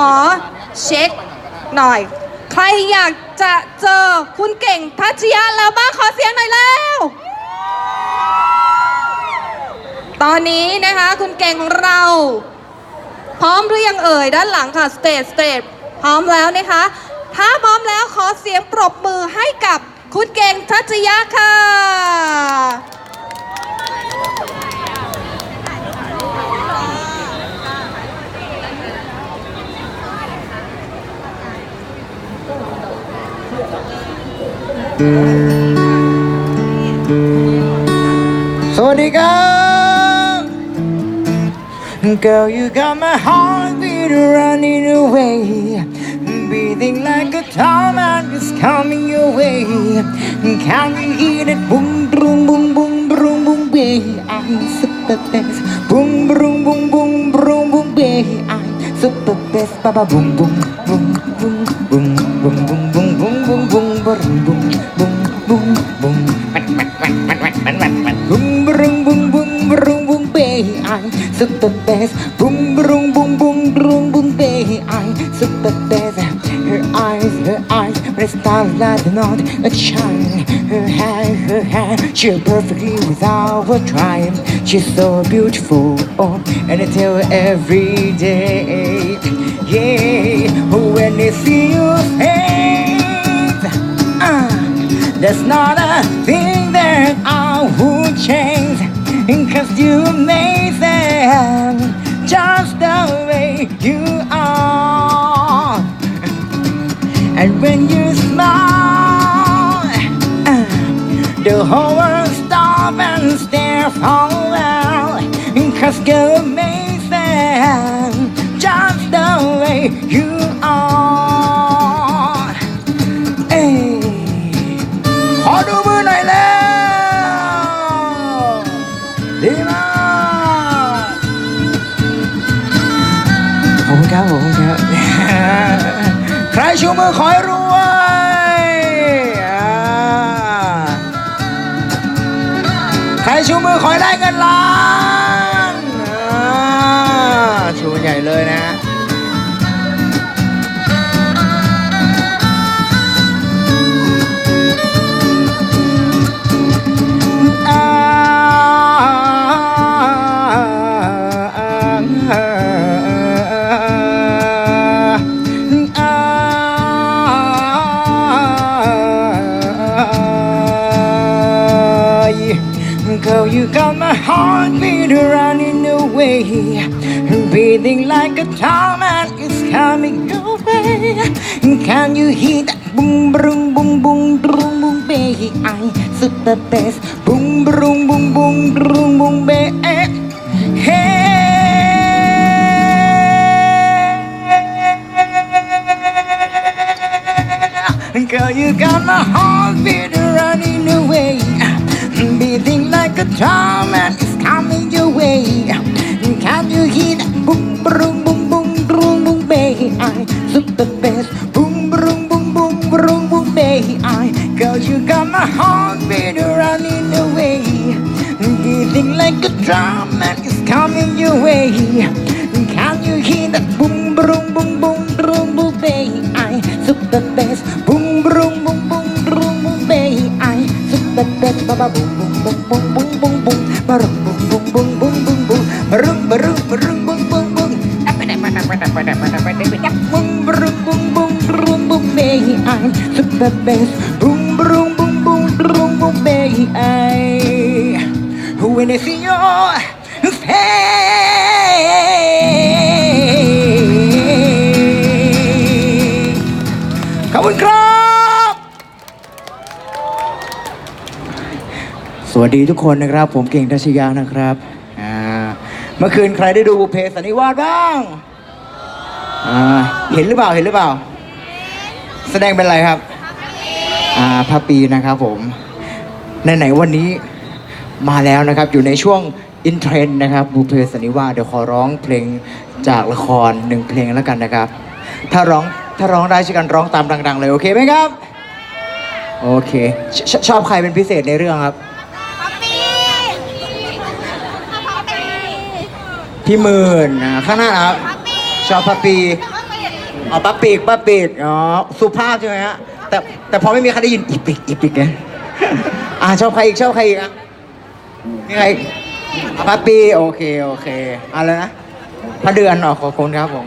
ขอเช็คหน่อย ใครอยากจะเจอคุณเก่งทัชยะแล้วบ้างขอเสียงหน่อยแล้ว ตอนนี้นะคะคุณเก่งของเรา พร้อมหรือยังเอ่ย ด้านหลังค่ะสเตจสเตจพร้อมแล้วนะคะ ถ้าพร้อมแล้วขอเสียงปรบมือให้กับคุณเก่งทัชยะค่ะ สวัสดีครับ Girl you got my heart beat running away Breathing like a tom and it's coming your way Can you hear that boom boom boom boom boom boom baby I'm super best Boom boom boom boom boom boom baby I'm super best Baba boom boom boom boom Best boom boom boom boom boom boom baby. I'm super best her eyes her eyes red the night a shine her hair her hair she's perfectly without a trying she's so beautiful. Oh and I tell her every day. Yeah when they see your face uh, there's not a thing that I would change. Cause you're amazing you are. And when you smile The whole world stop and stare for a while. Cause you're amazing Just the way you ชูมือขอให้รวยใครชูมือขอให้ได้เงินล้านชูใหญ่เลยนะ Breathing like a tom and it's coming your way. Can you hear that boom, boom, boom, boom, boom, boom, baby? I'm super best Boom, boom, boom, boom, boom, boom, baby. Hey. Girl, you got my heart beat running away. Beating like a drum best Baba boom, boom, boom, boom, boom, boom, Barum, boom, boom, boom, boom, boom, boom Barum, barum, barum, boom, boom, boom Boom, boom, boom, boom, boom, boom, baby I'm super best ดีทุกคนนะครับ ผมเก่งทัชยานะครับอ่าเมื่อคืนใครได้ดูบุพเพสันนิวาสบ้างอ่าเห็นหรือเปล่าเห็นหรือเปล่า แสดงเป็นอะไรครับอ่าพระปีนะครับผมไหนๆวันนี้มาแล้วนะครับอยู่ในช่วงอินเทรนด์นะครับบุพเพสันนิวาสเดี๋ยวขอร้องเพลงจากละครหนึ่งเพลงแล้วกันนะครับ ถ้าร้องถ้าร้องได้ช่วยกันร้องตามดัง ๆ เลยโอเคไหมครับ โอเคชชอบใครเป็นพิเศษในเรื่องครับ พี่หมื่นอ่าข้างหน้านะครับชอบพัปปีอ๋อป้าปีกป้าปีกอ๋อสุภาพใช่ไหมฮะแต่แต่พอไม่มีใครได้ยินอีปีกอีปีกไงอ่าชอบใครอีกชอบใครอีกอะมีใครอีกอะป้าปีโอเคโอเคอะไรนะพระเดือนอ๋อขอบคุณครับผม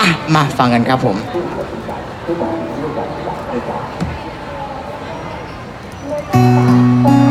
อะมาฟังกันครับผมโ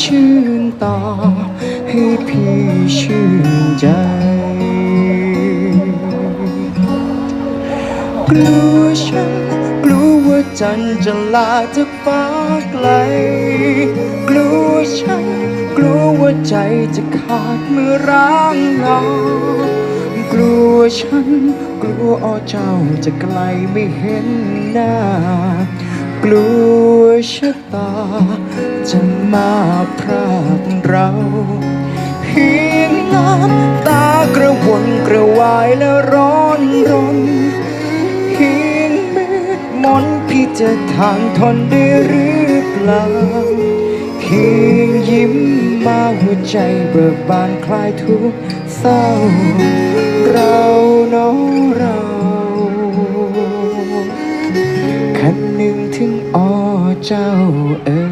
ชื่นตาให้พี่ชื่นใจ กลัวฉัน กลัวว่าจันจะลาจากฟ้าไกล กลัวฉัน กลัวว่าใจจะขาดเมื่อร้างลากลัวฉัน กลัวอ้อเจ้าจะไกลไม่เห็นหน้ากลัวชะตา จะมาพรากเรา เพียงน้ำตากระวนกระวายและร้อนรนเพียงเม็ดมนพี่จะทางทนได้หรือเปล่าเพียงยิ้มมาหัวใจเบิกบานคลายทุกเศร้า เราเน้องเราคันหนึ่งถึงอ้อเจ้าเอ๋ย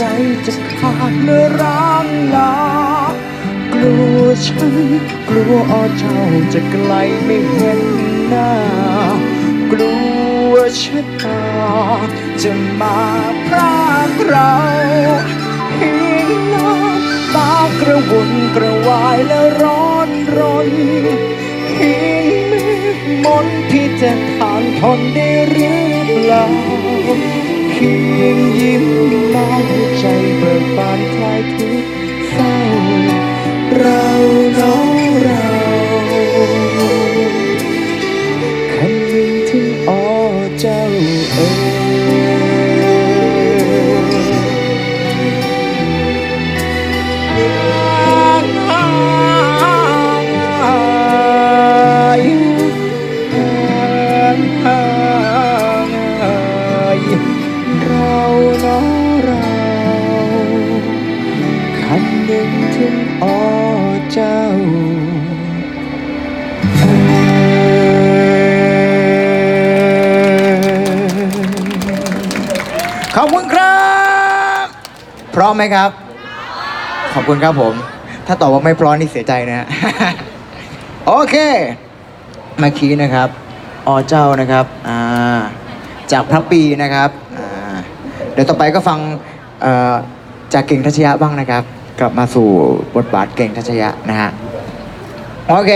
ใจจะขาดเมื่อร้างลากลัวฉัน กลัวอ้อเจ้าจะไกลไม่เห็นหน้ากลัวชะตาจะมาพรากเราเพียงน้ำตากระวนกระวายและร้อนรนเพียงมฆมนต์พี่จะทานทนได้หรือเปล่า เพียงยิ้มมาหัวใจเบิกบานคลายทุกเศร้าเราเน้องเรา ไหมครับ ขอบคุณครับผม ถ้าตอบว่าไม่พร้อมนี่เสียใจนะฮะ โอเคเมื่อกี้นะครับอเจ้านะครับอ่าจากพระปีนะครับอ่าเดี๋ยวต่อไปก็ฟังเอ่อจากเก่งทัชยะบ้างนะครับ กลับมาสู่บทบาทเก่งทัชยะนะฮะโอเค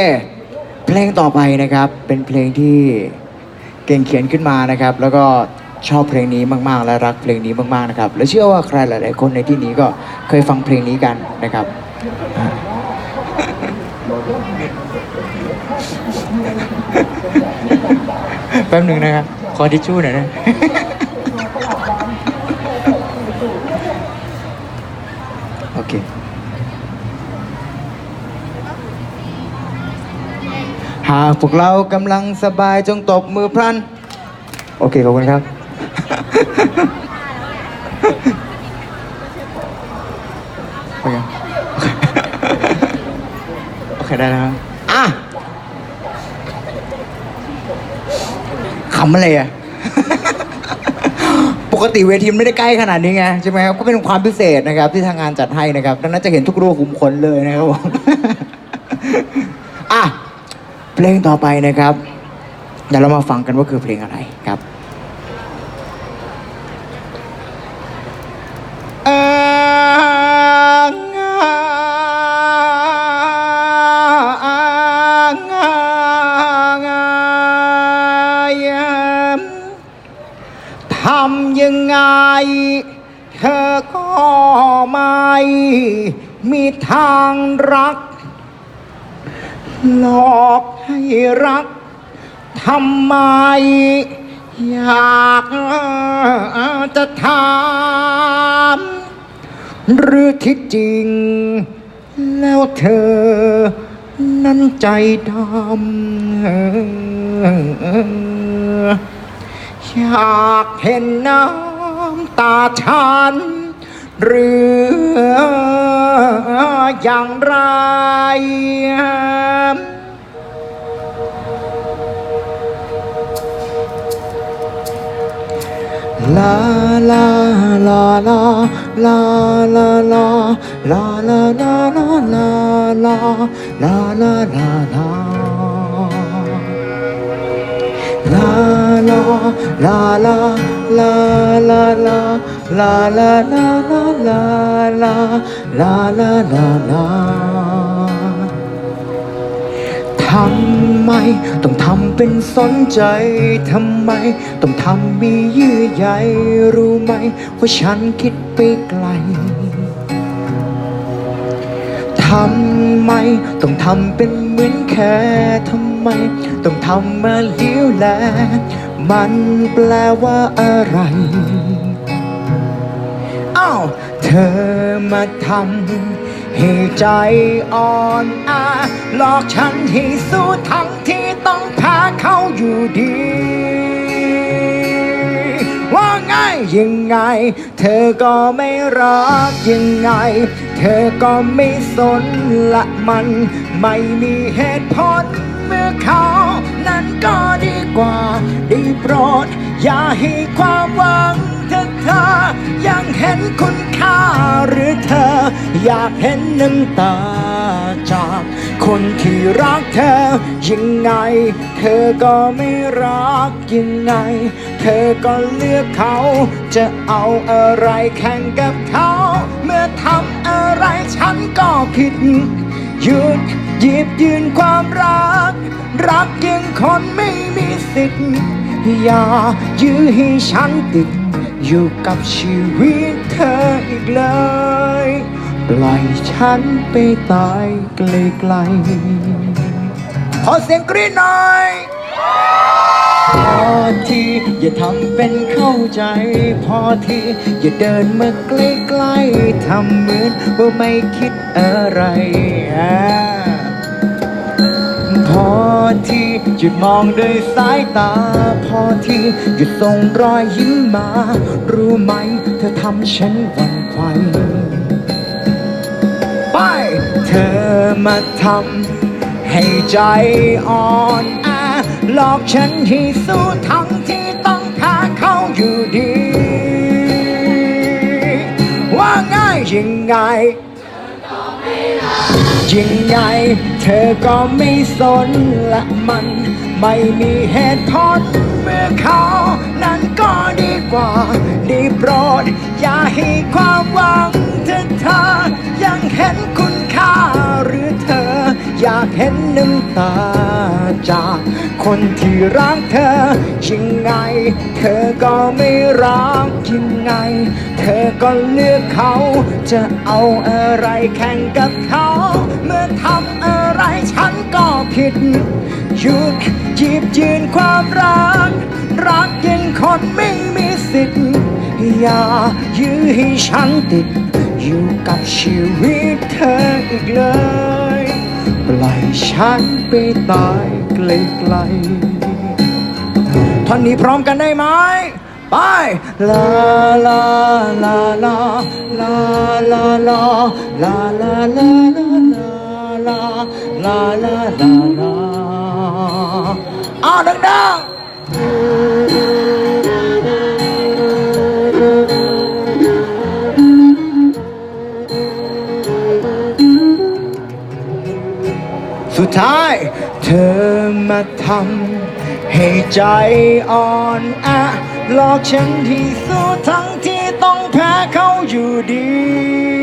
เพลงต่อไปนะครับเป็นเพลงที่เก่งเขียนขึ้นมานะครับ แล้วก็ ชอบเพลงนี้มากๆ และรักเพลงนี้มากๆนะครับ และเชื่อว่าใครหลาย ๆ คนในที่นี้ก็เคยฟังเพลงนี้กันนะครับ แป๊บหนึ่งนะครับ ขอทิชชู่หน่อยนะโอเคหากพวกเรากำลังสบายจงตบมือพลัน โอเค ขอบคุณครับ โอเคโอเคได้แล้วครับอะขำอะไรอะ ปกติเวทีมันไม่ได้ใกล้ขนาดนี้ไงใช่ไหมครับ ก็เป็นความพิเศษนะครับ ที่ทางงานจัดให้นะครับ ดังนั้นจะเห็นทุกรูขุมขนเลยนะครับผมอะเพลงต่อไปนะครับเดี๋ยวเรามาฟังกันว่าคือเพลงอะไรครับ เธอก็ไม่มีทางรัก หลอกให้รักทำไม อยากจะถามหรือที่จริง แล้วเธอ นั้นใจดำอยากเห็นน้ำ ตาฉัน หรืออย่างไรลาลาลาลาลาลาลาลาลาลาลาลาลาลาลาลา ลาลาลาลาลาลาลาลาลาลาลาลาลาลาลาลาลาทำไมต้องทำเป็นสนใจทำไม ต้องทำมีเยื่อใยรู้ไหมว่าฉันคิดไปไกล ทำไม ต้องทำเป็นเหมือนแค่ทำไม ต้องทำมาเลี้ยวแล มันแปลว่าอะไร อ้าว เธอมาทำให้ใจอ่อนอาหลอกฉันให้สู้ทั้งที่ต้องแพ้เขาอยู่ดี ยยังไง เธอก็ไม่รักยังไง เธอก็ไม่สนละมัน ไม่มีเหตุผลเมื่อเขา นั้นก็ดีกว่าได้โปรด อย่าให้ความหวัง เธอเธอ ยังเห็นคุณค่าหรือเธอ อยากเห็นน้ำตาจากคนที่รักเธอ ยังไง เธอก็ไม่รักยังไง เธอก็เลือกเขา จะเอาอะไรแข่งกับเขา เมื่อทำอะไรฉันก็ผิด หยุดหยิบยืนความรัก รักยังคนไม่มีสิทธิ์อย่ายื้อให้ฉันติด อยู่กับชีวิตเธออีกเลย ปล่อยฉันไปตายไกลๆขอเสียงกรี๊ดหน่อยพอทีอย่าทำเป็นเข้าใจ พอทีอย่าเดินมาใกล้ๆทำเหมือนว่าไม่คิดอะไร พอทีหยุดมองด้วยสายตา พอทีหยุดส่งรอยยิ้มมา รู้ไหมเธอทำฉันหวั่นไหวไป เธอมาทำให้ใจอ่อนแอหลอกฉันให้สู้ทั้งที่ต้องพ้เขาอยู่ดี ว่าง่ายยังไง ยังไงเธอก็ไม่สนละมันไม่มีเหตุผลเมื่อเขานั้นก็ดีกว่าได้โปรด อย่าให้ความหวังเธอเธอยังเห็นคุณค่าหรือเธอ อยากเห็นน้ำตาจากคนที่รักเธอยังไง เธอก็ไม่รักยังไง เธอก็เลือกเขา จะเอาอะไรแข่งกับเขา เมื่อทำอะไรฉันก็ผิด หยุดหยิบยืนความรัก รักยังคนไม่มีสิทธิ์ อย่ายื้อให้ฉันติด อยู่กับชีวิตเธออีกเลย ปล่อยฉันไปตายไกลๆท่อนนี้พร้อมกันได้ไหมไปลาลาลาลาลาลาลาลาลาลาลา ลาลาลาลาลาอ้าวดังๆสุดท้าย เธอมาทำให้ใจอ่อนแอหลอกฉันที่สุดทั้งที่ต้องแพ้เขาอยู่ดี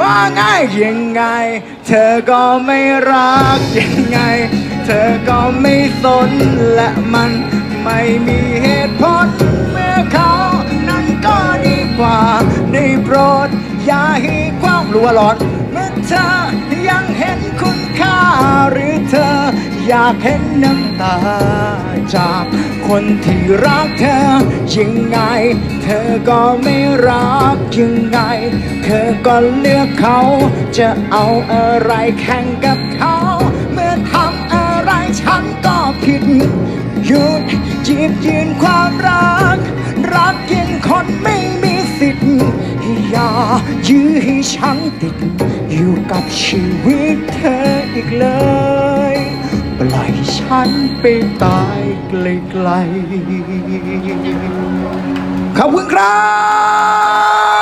ว่าง่ายยังไง เธอก็ไม่รักยังไง เธอก็ไม่สนและมันไม่มีเหตุผลเมื่อเขา นั้นก็ดีกว่าได้โปรด อย่าให้ความรัวร้อนเมื่อเธอยังเห็นคุณค่าหรือเธอ อยากเห็นน้ำตา จากคนที่รักเธอ ยังไง เธอก็ไม่รักยังไง เธอก็เลือกเขา จะเอาอะไรแข่งกับเขา เมื่อทำอะไรฉันก็ผิด หยุดจีบยืนความรัก รักยังคนไม่มีสิทธิ์อย่ายื้อให้ฉันติด อยู่กับชีวิตเธออีกเลย ปล่อยฉันไปตายไกลๆขอบคุณครั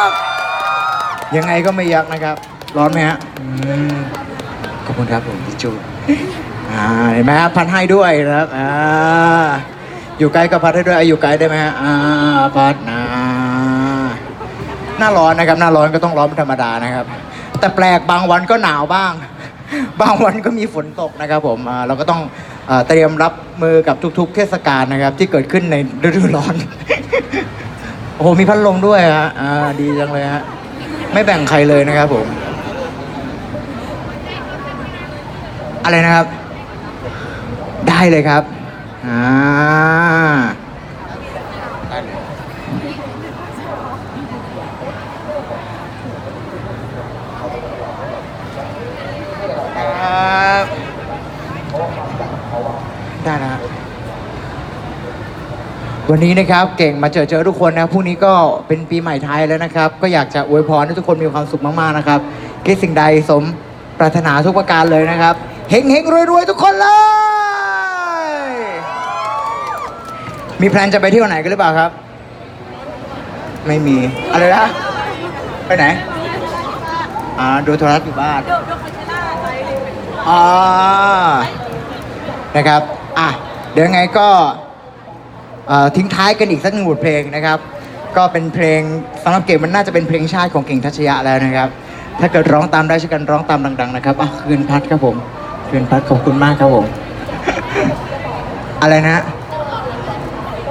บ ยังไงก็ไม่ยักนะครับ ร้อนไหมฮะอืมขอบคุณครับผมพี่จูอ่าเห็นไหมฮะพัดให้ด้วยนะครับอ่าอยู่ไกลก็พัดให้ด้วยอะอยู่ไกลได้ไหมฮะอ่าพัดนะหน้าร้อนนะครับ หน้าร้อนก็ต้องร้อนเป็นธรรมดานะครับ แต่แปลกบางวันก็หนาวบ้าง บางวันก็มีฝนตกนะครับผมอ่าเราก็ต้องเอ่อเตรียมรับมือกับทุก ๆ เทศกาลนะครับ ที่เกิดขึ้นในฤดูร้อน โอ้โหมีพัดลมด้วยฮะอ่าดีจังเลยฮะไม่แบ่งใครเลยนะครับผม อะไรนะครับ ได้เลยครับอ่า ได้เลยครับได้นะฮะ วันนี้นะครับเก่งมาเจอเจอทุกคนนะพรุ่งนี้ก็เป็นปีใหม่ไทยแล้วนะครับ ก็อยากจะอวยพรให้ทุกคนมีความสุขมากๆนะครับคิดสิ่งใดสมปรารถนาทุกประการเลยนะครับเฮงเฮงรวยรวยๆทุกคนเลย มีแพลนจะไปเที่ยวไหนกันหรือเปล่าครับ ไม่มีอะไรนะไปไหนอ่าดูโทรทัศน์อยู่บ้านอ่านะครับอะเดี๋ยวยังไงก็ ทิ้งท้ายกันอีกสักหนึ่งบทเพลงนะครับ ก็เป็นเพลงสำหรับเก่งมันน่าจะเป็นเพลงชาติของเก่งทัชยะแล้วนะครับ ถ้าเกิดร้องตามได้ช่วยกันร้องตามดัง ๆ นะครับอะคืนพัดครับผมคืนพัดขอบคุณมากครับผม อะไรนะ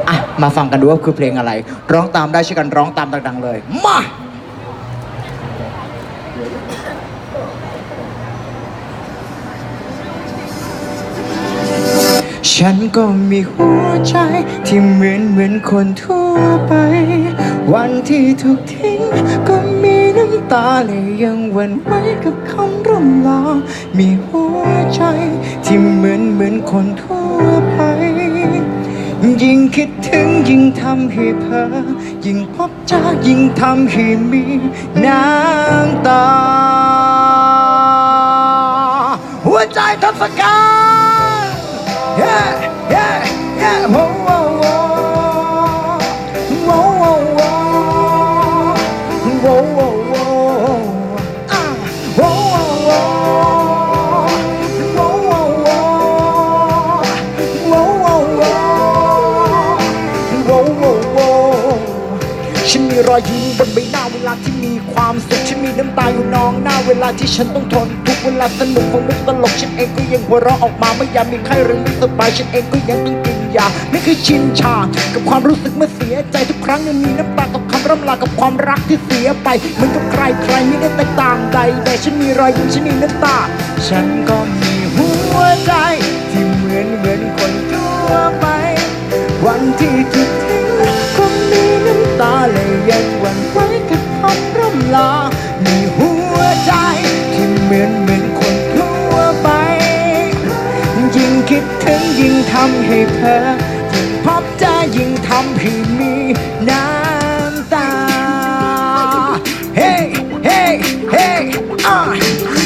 อะมาฟังกันดูว่าคือเพลงอะไร ร้องตามได้ช่วยกันร้องตามดัง ๆ เลยมา ฉันก็มีหัวใจที่เหมือนเหมือนคนทั่วไป วันที่ถูกทิ้งก็มีน้ำตาและยังหวั่นไหวกับคำร่ำลา มีหัวใจที่เหมือนเหมือนคนทั่วไป ยิ่งคิดถึงยิ่งทำให้เพ้อยิ่งพบเจอยิ่งทำให้มีน้ำตา หัวใจทศกัณ ลาที่ฉันต้องทน ทุกเวลาสนุกของมุกตลกฉันเองก็ยังหัวเราะออกมาไม่ยามมีใครหรือไม่สบายฉันเองก็ยังต้องกินยาไม่เคยชินชา กับความรู้สึกเมื่อเสียใจทุกครั้งยังมีน้ำตากับคำร่ำลากับความรักที่เสียไปเหมือนกับใครใครไม่ได้แตกต่างใดแต่ฉันมีรอยยิ้มฉันมีน้ำตา ฉันก็มีหัวใจ ที่เหมือนเหมือนคนทั่วไป วันที่ ทำให้เพ้อยิ่งพบเจอยิ่งทำให้มีน้ำตา เฮ้เฮ้เฮ้อะ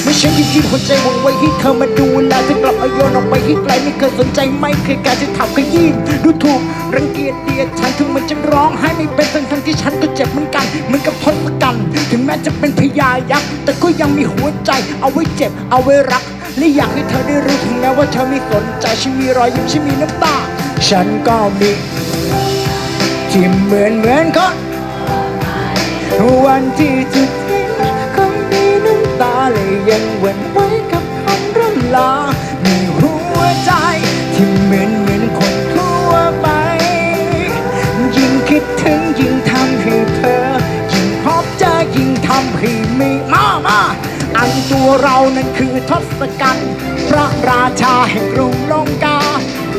ไม่ใช่ที่ที่หัวใจหวังไว้ให้เธอมาดูแลเธอกลับเอาโยนออกไปให้ไกลไม่เคยสนใจไม่เคยการจะทำขยี้ดูถูกรังเกียจเดียดฉันถึงมันจะร้องไห้ไม่เป็นทั้งทั้งที่ฉันก็เจ็บเหมือนกันเหมือนกับทศกัณฐ์ถึงแม้จะเป็นพญายักษ์แต่ก็ยังมีหัวใจเอาไว้เจ็บเอาไว้รัก และอยากให้เธอได้รู้ถึงแม้ว่าเธอไม่สนใจฉันมีรอยยิ้มฉันมีน้ำตา ฉันก็มีที่เหมือนเหมือนคนวันที่จะทิ้งคงมีน้ำตาเลยยังหวันไหว้กับคำร่ำลามีหัวใจที่เหมือนเหมือนคนทั่วไป ยิ่งคิดถึงยิ่งทำให้เธอ ยิ่งพบเจอยิ่งทำให้มีมามา อันตัวเรานั้นคือทศกัณฐ์พระราชาแห่งกรุงลงกา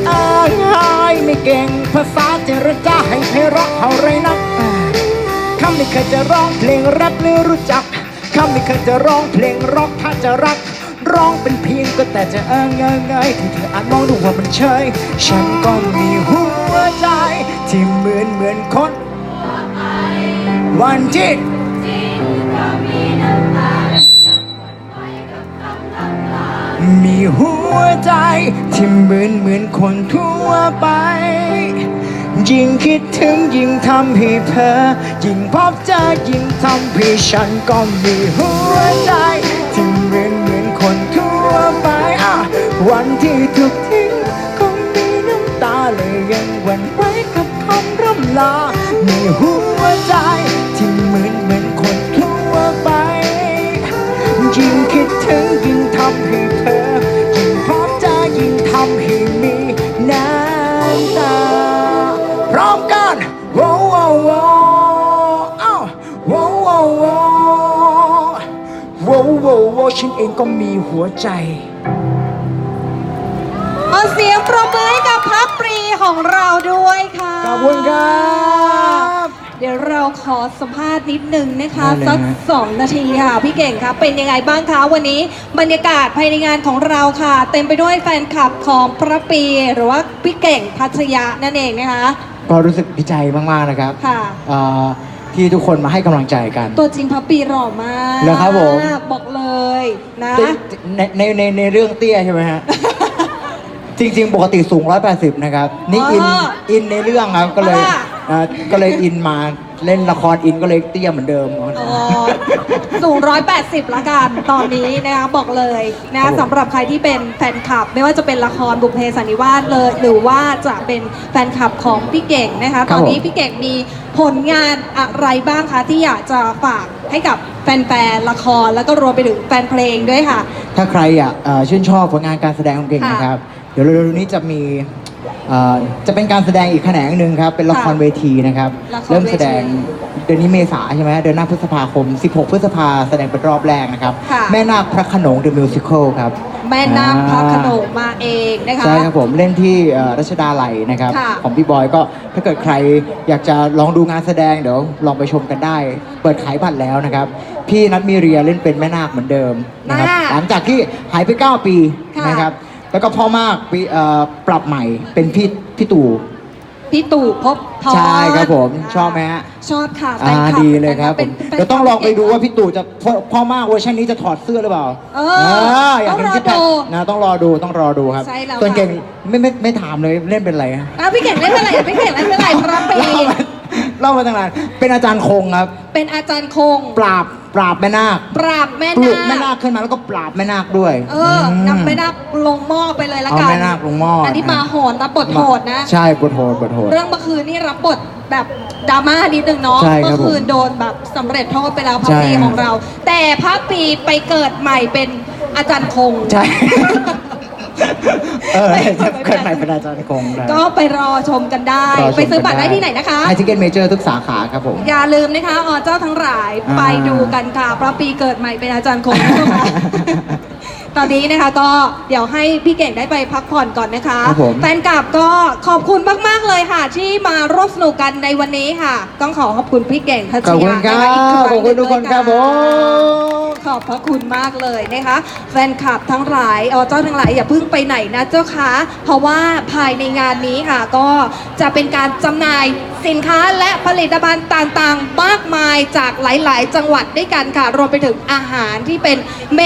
เอ้ยไม่เก่งภาษาเจรจาให้เพเราะเท่าไรนักข้าไม่เคยจะร้องเพลงรักหรือรู้จักข้าไม่เคยจะร้องเพลงร็อกถ้าจะรักร้องเป็นเพียงก็แต่จะเออเงยเงยที่เธออาจมองดูว่ามันเฉยฉันก็มีหัวใจ ที่เหมือนเหมือนคน วันที่ มีหัวใจที่เหมือนเหมือนคนทั่วไป ยิ่งคิดถึงยิ่งทำให้เธอ ยิ่งพบเจอยิ่งทำให้ฉันก็มีหัวใจที่เหมือนเหมือนคนทั่วไปอะวันที่ถูกทิ้งคงมีน้ำตาเลยยังหวั่นไหวกับคำร่ำลา มีหัวใจที่เหมือนเหมือนคนทั่วไป ยิ่งคิดถึงยิ่งทำให้ องก็มีหัวใจขอเสียงปรบมือให้กับพักปรีของเราด้วยค่ะขอบคุณครับเดี๋ยวเราขอสัมภาษณ์นิดนึงนะคะได้เลยสักฮะ สองนาทีค่ะพี่เก่งครับเป็นยังไงบ้างคะวันนี้บรรยากาศภายในงานของเราค่ะ เต็มไปด้วยแฟนคลับของพระปรีหรือว่าพี่เก่งพัชยะนั่นเองนะคะ ก็รู้สึกดีใจมาก ๆ นะครับค่ะ เอ่อ ที่ทุกคนมาให้กำลังใจกัน ตัวจริงพระปรีหล่อมากเหรอครับผม บอกเลยนะในในในในเรื่องเตี้ยใช่ไหมฮะ จริง ๆ ปกติสูง 180 นะครับ นี่อินอ๋ออินในเรื่องครับก็เลยอ่าเอ่อก็เลยอินมาเล่นละครอินก็เลยเตี้ยเหมือนเดิม อ๋อสูง 180 ละกัน ตอนนี้นะคะบอกเลยนะสำหรับใครที่เป็นแฟนคลับ ไม่ว่าจะเป็นละครบุพเพสันนิวาสเลย หรือว่าจะเป็นแฟนคลับของพี่เก่งนะคะครัตบอนนี้ผมพี่เก่งมี ผลงานอะไรบ้างคะที่อยากจะฝากให้กับแฟนๆละครแล้วก็รวมไปถึงแฟนเพลงด้วยค่ะ ถ้าใครอยากเอ่อชื่นชอบผลงานการแสดงของเก่งค่ะนะครับ เดี๋ยวเร็วๆนี้จะมีเอ่อจะเป็นการแสดงอีกแขนงหนึ่งครับ เป็นละครค่ะเวทีนะครับ ละครเริ่มแสดงเวทีเดือนนี้เมษาใช่ไหมเดือนหน้าพฤษภาคม 16 พฤษภาแสดงเป็นรอบแรกนะครับ ค่ะ แม่นาคพระโขนง The Musical ครับแม่น้ำพระอ่าโขนงมาเองนะคะ ใช่ครับผมเล่นที่เอ่อรัชดาไหลนะครับ ค่ะ ของพี่บอยก็ถ้าเกิดใครอยากจะลองดูงานแสดงเดี๋ยวลองไปชมกันได้ เปิดขายบัตรแล้วนะครับ พี่นัทมีเรียเล่นเป็นแม่นาคเหมือนเดิมนะครับน่าหลังจากที่หายไป 9 ปีค่ะ นะครับ แล้วก็พ่อมากปีเอ่อปรับใหม่เป็นพี่พี่ตู่ พี่ตู่ภพบทรใช่ครับผมชอบไหมฮะ ชอบค่ะแฟอ่านคบดีเลยครับผป็นมป็นเดี๋ยวต้องลองไปดูว่าพี่ตู่จะพ่อพ่อมากเวอร์ชันนี้จะถอดเสื้อหรือเปล่าเอออยากเห็นต้องรอที่แพทดูนะต้องรอดูต้องรอดูครับใช่แล้วส่วนค่ะ เก่งไม่ไม่ไม่ถามเลยเล่นเป็นอะไรฮะอะพี่เก่งเล่นเป็นอะไรพี่เก่งเล่นเป็นอะไรพระปรีเล่ามาเล่ามาตั้งนานเป็นอาจารย์คงครับ เป็นอาจารย์คงปราบ ปราบแม่นาคปราบแม่ปลุกนาแม่นาคคขึ้นมาแล้วก็ปราบแม่นาคด้วยเออม นำแม่นาคลงหม้อไปเลยละเอากันแม่นาคลงหม้ออั นนี้มาโหดรับบทโหดนะ ใช่บทโหดบทโหด เรื่องเมื่อคืนนี่รับบทแบบดราม่านิดนึงเนาะใช่ครับเมื่อคืนโดนแบบสำเร็จโทษไปแล้วพระใช่ปีของเรา แต่พระปีไปเกิดใหม่เป็นอาจารย์คงใช่ เออจะเกิดใหม่เป็นอาจารย์คงนะ ก็ไปรอชมกันได้รชมไปซื้อบัตรได้ที่ไหนนะคะไททิเก็ตเมเจอร์ทุกสาขาครับผม อย่าลืมนะคะอเจ้าทั้งหลายอ่า ไปดูกันค่ะพระปีเกิดใหม่เป็นอาจารย์คงนะคะ ตอนนี้นะคะก็เดี๋ยวให้พี่เก่งได้ไปพักผ่อนก่อนนะคะ ครับผม แฟนคลับก็ขอบคุณมาก ๆ เลยค่ะ ที่มาร่วมสนุกกันในวันนี้ค่ะ ต้องขอขอบคุณพี่เก่งทัชขอบคุยาณครันะคะอีกคบรั้งขอบคุณทุกคนครับผมขอบพระคุณมากเลยนะคะ แฟนคลับทั้งหลายเออเจ้าทั้งหลายอย่าเพิ่งไปไหนนะเจ้าคะ เพราะว่าภายในงานนี้ค่ะ ก็จะเป็นการจำหน่ายสินค้าและผลิตภัณฑ์ต่างๆ มากมายจากหลายๆ จังหวัดด้วยกันค่ะ รวมไปถึงอาหารที่เป็น